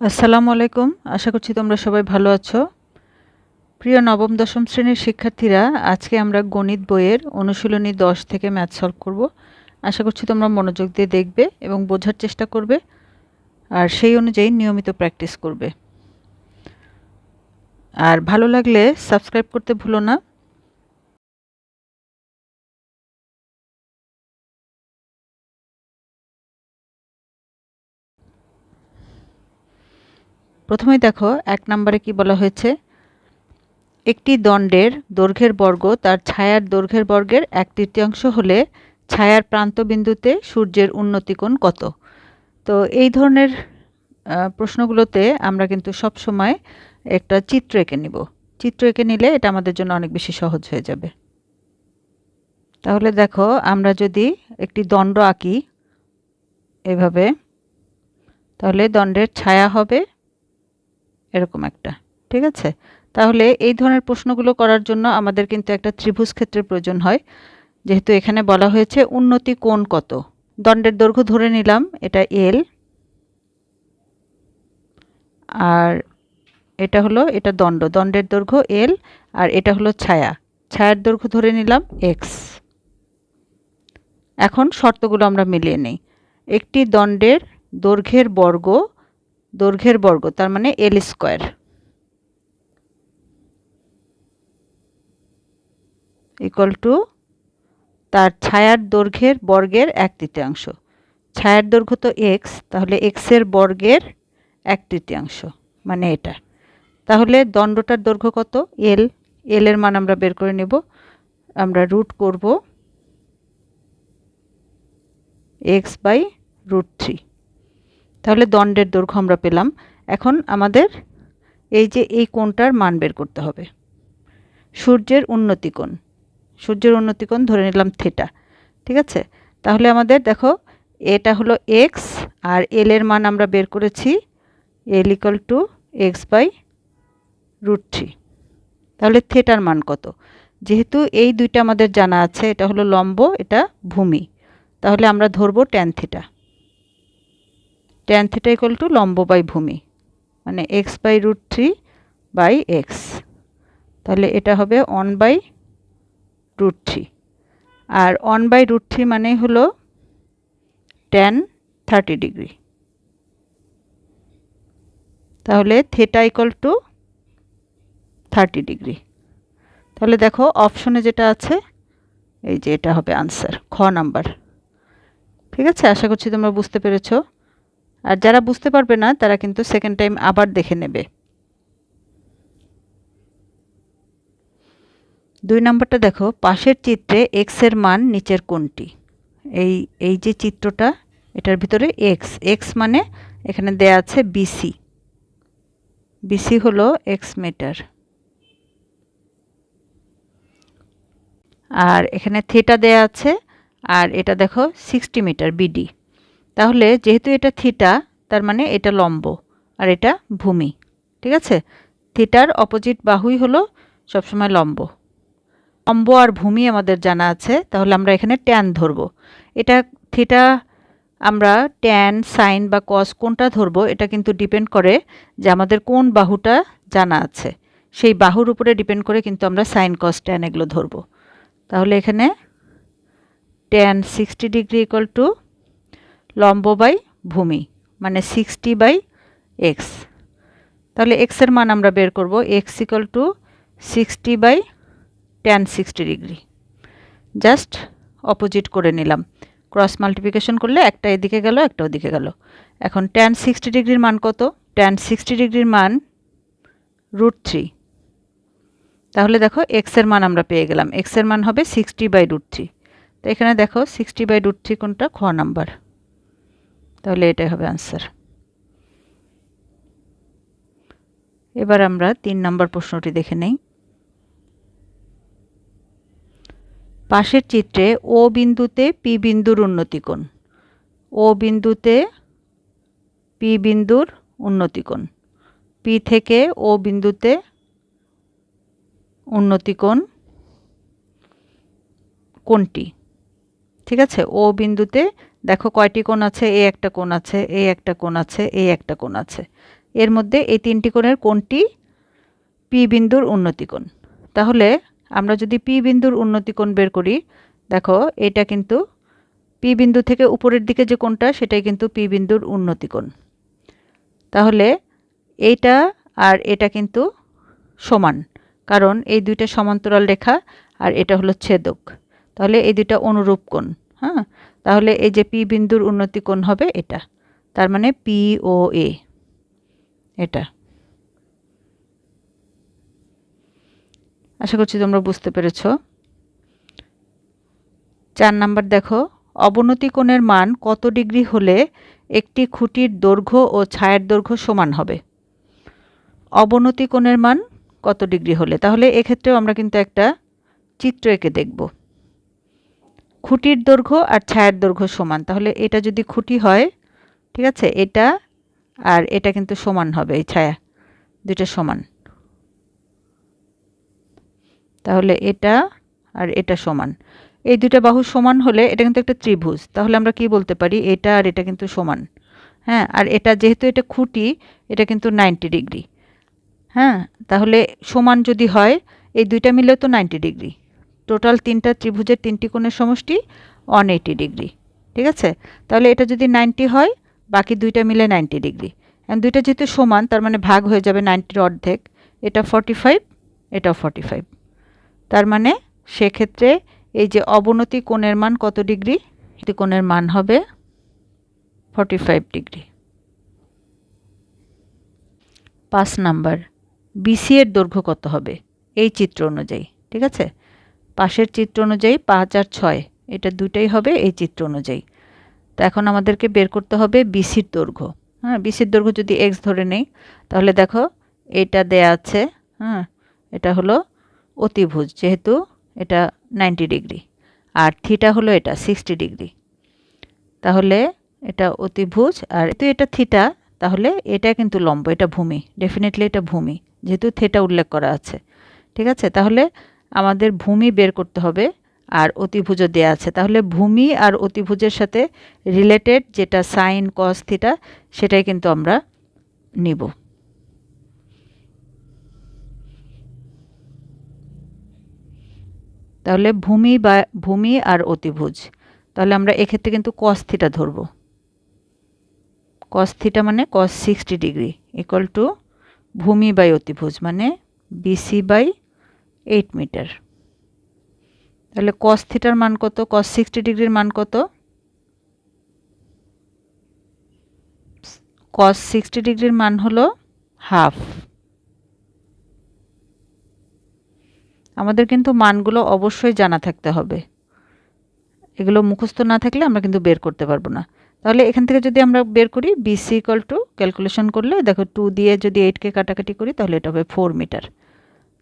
আসসালামু আলাইকুম। আশা করছি তোমরা সবাই ভালো আছো। প্রিয় নবম, দশম শ্রেণির শিক্ষার্থীরা, আজকে আমরা গণিত বইয়ের অনুশীলনী দশ থেকে ম্যাথ সলভ করব। আশা করছি তোমরা মনোযোগ দিয়ে দেখবে এবং বোঝার চেষ্টা করবে আর সেই অনুযায়ী নিয়মিত প্র্যাকটিস করবে। আর ভালো লাগলে সাবস্ক্রাইব করতে ভুলো না। প্রথমেই দেখো, এক নম্বরে কি বলা হয়েছে? একটি দণ্ডের দৈর্ঘ্যের বর্গ তার ছায়ার দৈর্ঘ্যের বর্গের এক তৃতীয়াংশ হলে ছায়ার প্রান্তবিন্দুতে সূর্যের উন্নতিকোণ কত? তো এই ধরনের প্রশ্নগুলোতে আমরা কিন্তু সব সময় একটা চিত্র এঁকে নিব। চিত্র এঁকে নিলে এটা আমাদের জন্য অনেক বেশি সহজ হয়ে যাবে। তাহলে দেখো, আমরা যদি একটি দণ্ড আঁকি এভাবে, তাহলে দণ্ডের ছায়া হবে এরকম একটা। ঠিক আছে? তাহলে এই ধরনের প্রশ্নগুলো করার জন্য আমাদের কিন্তু একটা ত্রিভুজ ক্ষেত্রের প্রয়োজন হয়। যেহেতু এখানে বলা হয়েছে উন্নতি কোণ কত? দণ্ডের দৈর্ঘ্য ধরে নিলাম, এটা এল আর এটা হলো, এটা দণ্ড। দণ্ডের দৈর্ঘ্য এল আর এটা হলো ছায়া। ছায়ার দৈর্ঘ্য ধরে নিলাম এক্স এখন শর্তগুলো আমরা মিলিয়ে নিই। একটি দণ্ডের দৈর্ঘ্যের বর্গ দৈর্ঘ্যের বর্গ, তার মানে এল স্কোয়ার ইকুয়াল টু তার ছায়ার দৈর্ঘ্যের বর্গের এক তৃতীয়াংশ। ছায়ার দৈর্ঘ্য তো এক্স তাহলে এক্সের বর্গের এক তৃতীয়াংশ মানে এটা। তাহলে দণ্ডটার দৈর্ঘ্য কত? এল এল এর মান আমরা বের করে নেব। আমরা রুট করব এক্স বাই রুট থ্রি তাহলে দণ্ডের দৈর্ঘ্য আমরা পেলাম। এখন আমাদের এই যে এই কোণটার মান বের করতে হবে। সূর্যের উন্নতি কোণ। সূর্যের উন্নতি কোণ ধরে নিলাম থেটা ঠিক আছে? তাহলে আমাদের দেখো, এটা হলো এক্স আর এল এর মান আমরা বের করেছি L equal to x by root three তাহলে থেটার মান কত? যেহেতু এই দুইটা আমাদের জানা আছে, এটা হলো লম্ব, এটা ভূমি। তাহলে আমরা ধরবো tan theta tan theta equal to লম্ব বাই ভূমি। মানে x by root three by x তাহলে এটা হবে ওয়ান বাই রুট থ্রি আর ওয়ান বাই রুট থ্রি মানে হলো টেন থার্টি ডিগ্রি তাহলে theta equal to thirty degree তাহলে দেখো অপশনে যেটা আছে, এই যে এটা হবে আনসার খ নাম্বার ঠিক আছে? আশা করছি তোমরা বুঝতে পেরেছ। আর যারা বুঝতে পারবে না, তারা কিন্তু সেকেন্ড টাইম আবার দেখে নেবে। দুই নম্বরটা দেখো, পাশের চিত্রে এক্সের মান নিচের কোনটি? এই এই যে চিত্রটা, এটার ভিতরে এক্স এক্স মানে এখানে দেয়া আছে বিসি বিসি হলো এক্স মিটার আর এখানে থিটা দেয়া আছে, আর এটা দেখো সিক্সটি মিটার বিডি তাহলে যেহেতু এটা থিটা, তার মানে এটা লম্ব, আর এটা ভূমি, ঠিক আছে? থিটার অপোজিট বাহুই হলো সবসময় লম্ব। লম্ব আর ভূমি আমাদের জানা আছে, তাহলে আমরা এখানে ট্যান ধরব। এটা থিটা আমরা ট্যান, সাইন বা কস কোনটা ধরবো, এটা কিন্তু ডিপেন্ড করে যে আমাদের কোন বাহুটা জানা আছে। সেই বাহুর উপরে ডিপেন্ড করে কিন্তু আমরা সাইন, কস, ট্যান এগুলো ধরবো। তাহলে এখানে tan sixty degree equal to লম্ব বাই ভূমি মানে সিক্সটি বাই এক্স তাহলে এক্সের মান আমরা বের করব x equal to sixty by tan sixty degree just opposite করে নিলাম। ক্রস মাল্টিপ্লিকেশন করলে একটা এদিকে গেল, একটা ওদিকে গেল। এখন টেন সিক্সটি ডিগ্রির মান কত? টেন সিক্সটি ডিগ্রির মান রুট থ্রি তাহলে দেখো এক্সের মান আমরা পেয়ে গেলাম। এক্সের মান হবে সিক্সটি বাই রুট থ্রি তো এখানে দেখো সিক্সটি বাই রুট থ্রি কোনটা? খ নাম্বার। তাহলে এটাই হবে আনসার এবার আমরা তিন নম্বর প্রশ্নটি দেখে নেই। পাশের চিত্রে ও বিন্দুতে পি বিন্দুর উন্নতিকোণ ও বিন্দুতে পি বিন্দুর উন্নতিকোণ পি থেকে ও বিন্দুতে উন্নতিকোণ কোনটি ঠিক আছে? ও বিন্দুতে দেখো কয়টি কোণ আছে? এ একটা কোণ আছে, এ একটা কোণ আছে, এ একটা কোণ আছে। এর মধ্যে এই তিনটি কোণের কোনটি পি বিন্দুর উন্নতিকোণ তাহলে আমরা যদি পি বিন্দুর উন্নতিকোণ বের করি, দেখো এটা কিন্তু পি বিন্দু থেকে উপরের দিকে যে কোণটা, সেটাই কিন্তু পি বিন্দুর উন্নতিকোণ তাহলে এইটা আর এটা কিন্তু সমান, কারণ এই দুইটা সমান্তরাল রেখা আর এটা হলো ছেদক। তাহলে এই দুইটা অনুরূপ কোণ হ্যাঁ? তাহলে এই যে পি বিন্দুর উন্নতি কোণ হবে এটা। তার মানে পি ও এ এটা। আশা করছি তোমরা বুঝতে পেরেছ। চার নাম্বার দেখো, অবনতি কোণের মান কত ডিগ্রি হলে একটি খুঁটির দৈর্ঘ্য ও ছায়ের দৈর্ঘ্য সমান হবে? অবনতি কোণের মান কত ডিগ্রি হলে? তাহলে এক্ষেত্রেও আমরা কিন্তু একটা চিত্র এঁকে দেখব। খুঁটির দৈর্ঘ্য আর ছায়ার দৈর্ঘ্য সমান। তাহলে এটা যদি খুঁটি হয়, ঠিক আছে, এটা আর এটা কিন্তু সমান হবে, এই ছায়া, দুইটা সমান। তাহলে এটা আর এটা সমান। এই দুইটা বাহু সমান হলে এটা কিন্তু একটা ত্রিভুজ। তাহলে আমরা কি বলতে পারি? এটা আর এটা কিন্তু সমান। হ্যাঁ আর এটা যেহেতু এটা খুঁটি, এটা কিন্তু নাইনটি ডিগ্রি। হ্যাঁ তাহলে সমান যদি হয়, এই দুইটা মিলেও তো নাইনটি ডিগ্রি। টোটাল তিনটা ত্রিভুজের তিনটি কোণের সমষ্টি ওয়ান এইটি ডিগ্রি। ঠিক আছে? তাহলে এটা যদি নাইনটি হয়, বাকি দুইটা মিলে নাইনটি ডিগ্রি। এখন দুইটা যেহেতু সমান, তার মানে ভাগ হয়ে যাবে নাইনটির অর্ধেক। এটা ফর্টি ফাইভ, এটাও ফর্টি ফাইভ। তার মানে সেক্ষেত্রে এই যে অবনতি কোণের মান কত ডিগ্রি? কোণের মান হবে ফর্টি ফাইভ ডিগ্রি। পাঁচ নাম্বার, বিসি এর দৈর্ঘ্য কত হবে? এই চিত্র অনুযায়ী। ঠিক আছে? পাশের চিত্র অনুযায়ী পাঁচ আর ছয়। এটা দুটাই হবে এই চিত্র অনুযায়ী। তো এখন আমাদেরকে বের করতে হবে বিসির দৈর্ঘ্য। হ্যাঁ বিসির দৈর্ঘ্য যদি এক্স ধরে নেই, তাহলে দেখো এটা দেয়া আছে হ্যাঁ এটা হলো অতিভুজ, যেহেতু এটা নাইনটি ডিগ্রি। আর থিটা হলো এটা, সিক্সটি ডিগ্রি। তাহলে এটা অতিভুজ, আর তো এটা থিটা, তাহলে এটা কিন্তু লম্ব, এটা ভূমি, ডেফিনেটলি এটা ভূমি, যেহেতু থেটা উল্লেখ করা আছে। ঠিক আছে? তাহলে আমাদের ভূমি বের করতে হবে আর অতিভুজও দেওয়া আছে। তাহলে ভূমি আর অতিভুজের সাথে রিলেটেড যেটা সাইন কস থিটা সেটাই কিন্তু আমরা নিব। তাহলে ভূমি বা, ভূমি আর অতিভুজ। তাহলে আমরা এক্ষেত্রে কিন্তু কস থিটা ধরব। কস থিটা মানে cos sixty degree equal to ভূমি বাই অতিভুজ মানে বিসি বাই এইট মিটার তাহলে কস থিটার মান কত? কস সিক্সটি ডিগ্রির মান কত? কস সিক্সটি ডিগ্রির মান হলো হাফ আমাদের কিন্তু মানগুলো অবশ্যই জানা থাকতে হবে। এগুলো মুখস্থ না থাকলে আমরা কিন্তু বের করতে পারব না। তাহলে এখান থেকে যদি আমরা বের করি বিসি ইকাল টু ক্যালকুলেশন করলে, দেখো টু দিয়ে যদি এইটকে কাটাকাটি করি, তাহলে এটা হবে ফোর মিটার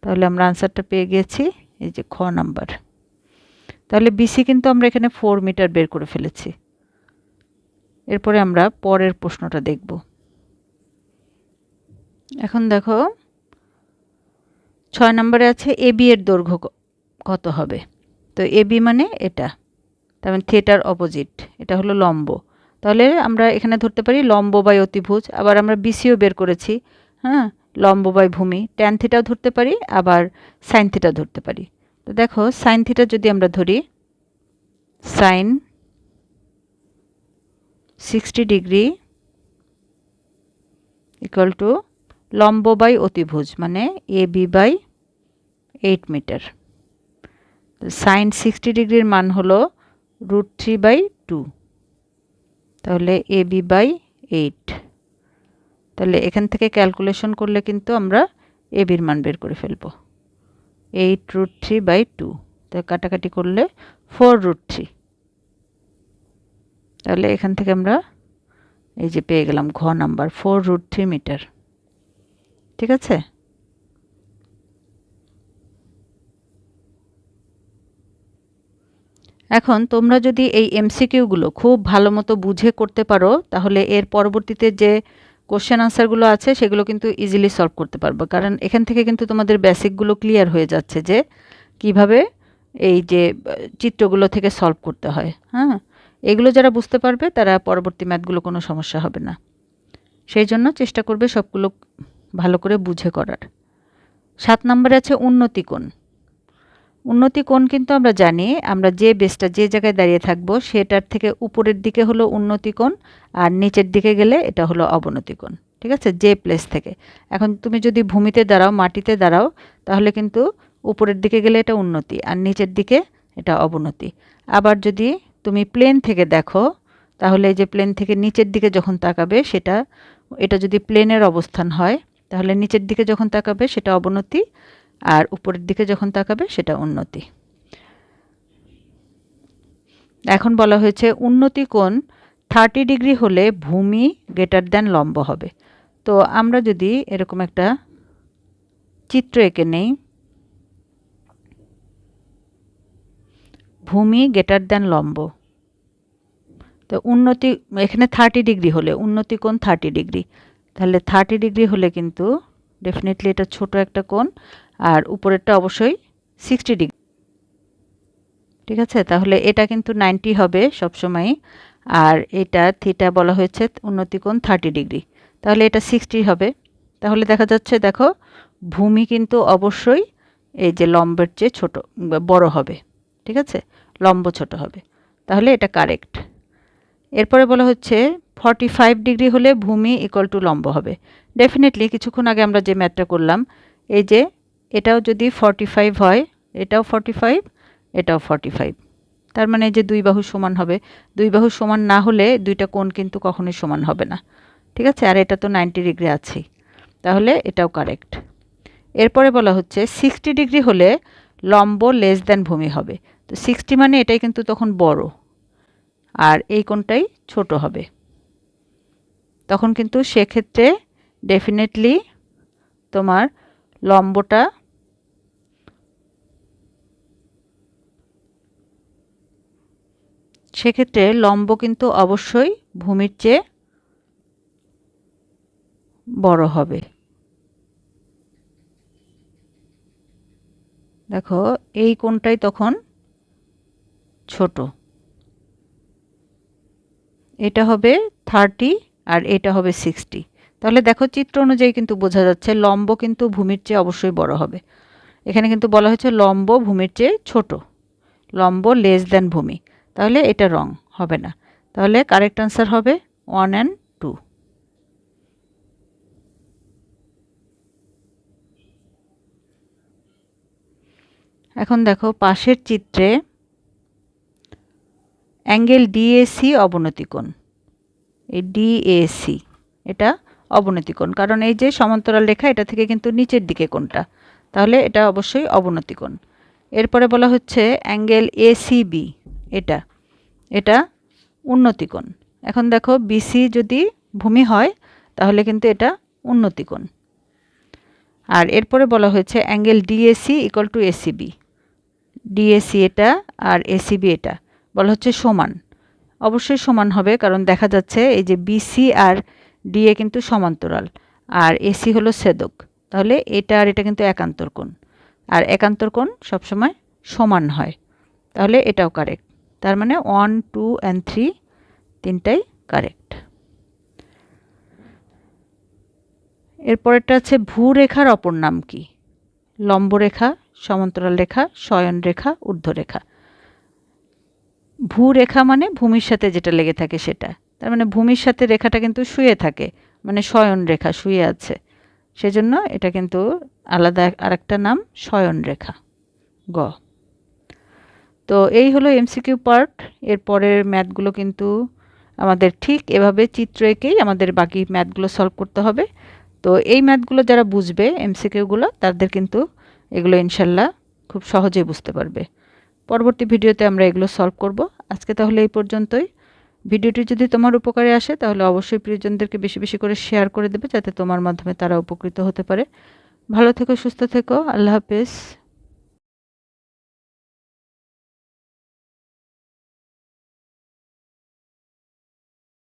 তাহলে আমরা আনসারটা পেয়ে গিয়েছি এই যে খ নাম্বার তাহলে বিসি কিন্তু আমরা এখানে ফোর মিটার বের করে ফেলেছি। এরপরে আমরা পরের প্রশ্নটা দেখব। এখন দেখো, ছয় নম্বরে আছে এবি এর দৈর্ঘ্য কত হবে? তো এবি মানে এটা। তার মানে থিয়েটার অপোজিট এটা হলো লম্ব। তাহলে আমরা এখানে ধরতে পারি লম্ব বাই অতিভুজ, আবার আমরা বিসিও বের করেছি হ্যাঁ? লম্ব বাই ভূমি ট্যান থিটাও ধরতে পারি, আবার সাইন থিটাও ধরতে পারি। তো দেখো সাইন থিটা যদি আমরা ধরি sine sixty degree equal to লম্ব বাই অতিভুজ মানে A B by eight meter sine sixty ডিগ্রির মান হলো রুট থ্রি বাই টু তাহলে এ বি বাই এইট তাহলে এখান থেকে ক্যালকুলেশন করলে কিন্তু আমরা এ বির মান বের করে ফেলব। Eight root three by two তো কাটাকাটি করলে ফোর রুট থ্রি তাহলে এখান থেকে আমরা এই যে পেয়ে গেলাম ঘ number four root three meter ঠিক আছে? এখন তোমরা যদি এই এমসিকিউগুলো খুব ভালো মতো বুঝে করতে পারো, তাহলে এর পরবর্তীতে যে কোশ্চেন আনসারগুলো আছে, সেগুলো কিন্তু ইজিলি সলভ করতে পারব। কারণ এখান থেকে কিন্তু তোমাদের বেসিকগুলো ক্লিয়ার হয়ে যাচ্ছে যে কীভাবে এই যে, চিত্রগুলো থেকে সলভ করতে হয়। হ্যাঁ? এগুলো যারা বুঝতে পারবে, তারা পরবর্তী ম্যাথগুলো কোনো সমস্যা হবে না। সেই জন্য চেষ্টা করবে সবগুলো ভালো করে বুঝে করার। সাত নম্বরে আছে উন্নতি কোণ। উন্নতি কোণ কিন্তু আমরা জানি, আমরা যে বেসটা যে জায়গায় দাঁড়িয়ে থাকব সেটার থেকে উপরের দিকে হলো উন্নতি কোণ আর নিচের দিকে গেলে এটা হলো অবনতি কোণ, ঠিক আছে? যে প্লেস থেকে। এখন তুমি যদি ভূমিতে দাঁড়াও, মাটিতে দাঁড়াও, তাহলে কিন্তু উপরের দিকে গেলে এটা উন্নতি আর নিচের দিকে এটা অবনতি। আবার যদি তুমি প্লেন থেকে দেখো, তাহলে এই যে প্লেন থেকে নিচের দিকে যখন তাকাবে, সেটা, এটা যদি প্লেনের অবস্থান হয়, তাহলে নিচের দিকে যখন তাকাবে, সেটা অবনতি আর উপরের দিকে যখন তাকাবে, সেটা উন্নতি। এখন বলা হয়েছে, উন্নতি কোণ থার্টি ডিগ্রি হলে ভূমি গ্রেটার দেন লম্ব হবে। তো আমরা যদি এরকম একটা চিত্র এঁকে নেই, ভূমি গ্রেটার দেন লম্ব। তো উন্নতি, এখানে থার্টি ডিগ্রি হলে, উন্নতি কোণ থার্টি ডিগ্রি। তাহলে থার্টি ডিগ্রি হলে কিন্তু ডেফিনেটলি এটা ছোট একটা কোণ আর উপরেরটা অবশ্যই সিক্সটি ডিগ্রি ঠিক আছে? তাহলে এটা কিন্তু নাইনটি হবে সবসময় আর এটা থিটা বলা হয়েছে উন্নতি কোণ থার্টি ডিগ্রি তাহলে এটা সিক্সটি হবে। তাহলে দেখা যাচ্ছে, দেখো, ভূমি কিন্তু অবশ্যই এই যে লম্বের চেয়ে ছোট বড় হবে। ঠিক আছে? লম্ব ছোট হবে। তাহলে এটা কারেক্ট এরপরে বলা হচ্ছে ফর্টি ফাইভ ডিগ্রি হলে ভূমি ইকুয়াল টু লম্ব হবে। ডেফিনেটলি কিছুক্ষণ আগে আমরা যে ম্যাথটা করলাম, এই যে এটাও যদি ফর্টি ফাইভ হয়, এটাও ফর্টি ফাইভ এটাও ফর্টি ফাইভ তার মানে যে দুই বাহু সমান হবে। দুই বাহু সমান না হলে দুইটা কোণ কিন্তু কখনোই সমান হবে না। ঠিক আছে? আর এটা তো নাইনটি ডিগ্রি আছেই। তাহলে এটাও কারেক্ট এরপরে বলা হচ্ছে সিক্সটি ডিগ্রি হলে লম্ব লেস দেন ভূমি হবে। তো সিক্সটি মানে এটাই কিন্তু তখন বড়। আর এই কোণটাই ছোট হবে। তখন কিন্তু সেক্ষেত্রে ডেফিনেটলি তোমার লম্বটা সেক্ষেত্রে লম্ব কিন্তু অবশ্যই ভূমির চেয়ে বড় হবে। দেখো, এই কোণটাই তখন ছোট। এটা হবে থার্টি আর এটা হবে সিক্সটি। তাহলে দেখো চিত্র অনুযায়ী কিন্তু বোঝা যাচ্ছে লম্ব কিন্তু ভূমির চেয়ে অবশ্যই বড় হবে। এখানে কিন্তু বলা হয়েছে লম্ব ভূমির চেয়ে ছোট। লম্ব লেস দেন ভূমি। তাহলে এটা রং হবে না। তাহলে কারেক্ট আনসার হবে ওয়ান অ্যান্ড টু এখন দেখো পাশের চিত্রে অ্যাঙ্গেল ডিএসি অবনতি কোণ। এই ডিএসি এটা অবনতিকোণ কারণ এই যে সমান্তরাল রেখা, এটা থেকে কিন্তু নিচের দিকে কোণটা। তাহলে এটা অবশ্যই অবনতিকোণ এরপরে বলা হচ্ছে অ্যাঙ্গেল এসিবি এটা এটা উন্নতি কোণ এখন দেখো বিসি যদি ভূমি হয়, তাহলে কিন্তু এটা উন্নতি কোণ আর এরপরে বলা হয়েছে angle DAC equal to ACB DAC এটা আর এসিবি এটা, বলা হচ্ছে সমান। অবশ্যই সমান হবে, কারণ দেখা যাচ্ছে এই যে বিসি আর ডিএ কিন্তু সমান্তরাল, আর এসি হলো সেদক তাহলে এটা আর এটা কিন্তু একান্তর কোণ আর একান্তর কোণ সবসময় সমান হয়। তাহলে এটাও কারেক্ট তার মানে ওয়ান টু অ্যান্ড থ্রি তিনটাই কারেক্ট এরপরেরটা আছে ভূরেখার অপর নাম কি? লম্বরেখা, সমান্তরাল রেখা শয়ন রেখা ঊর্ধ্বরেখা। ভূরেখা মানে ভূমির সাথে যেটা লেগে থাকে সেটা। তার মানে ভূমির সাথে রেখাটা কিন্তু শুয়ে থাকে মানে শয়ন রেখা শুয়ে আছে। সেজন্য এটা কিন্তু আলাদা আরেকটা নাম শয়ন রেখা গ। তো এই হলো এমসিকিউ পার্ট এর পরের ম্যাথগুলো কিন্তু আমাদের ঠিক এভাবে চিত্র এঁকেই আমাদের বাকি ম্যাথগুলো সলভ করতে হবে। তো এই ম্যাথগুলো যারা বুঝবে এমসিকিউগুলো তাদের কিন্তু এগুলো ইনশাল্লাহ খুব সহজেই বুঝতে পারবে। পরবর্তী ভিডিওতে আমরা এগুলো সলভ করব। আজকে তাহলে এই পর্যন্তই। ভিডিওটি যদি তোমার উপকারে আসে, তাহলে অবশ্যই প্রিয়জনদেরকে বেশি বেশি করে শেয়ার করে দেবে, যাতে তোমার মাধ্যমে তারা উপকৃত হতে পারে। ভালো থেকো, সুস্থ থেকো। আল্লাহ হাফেজ।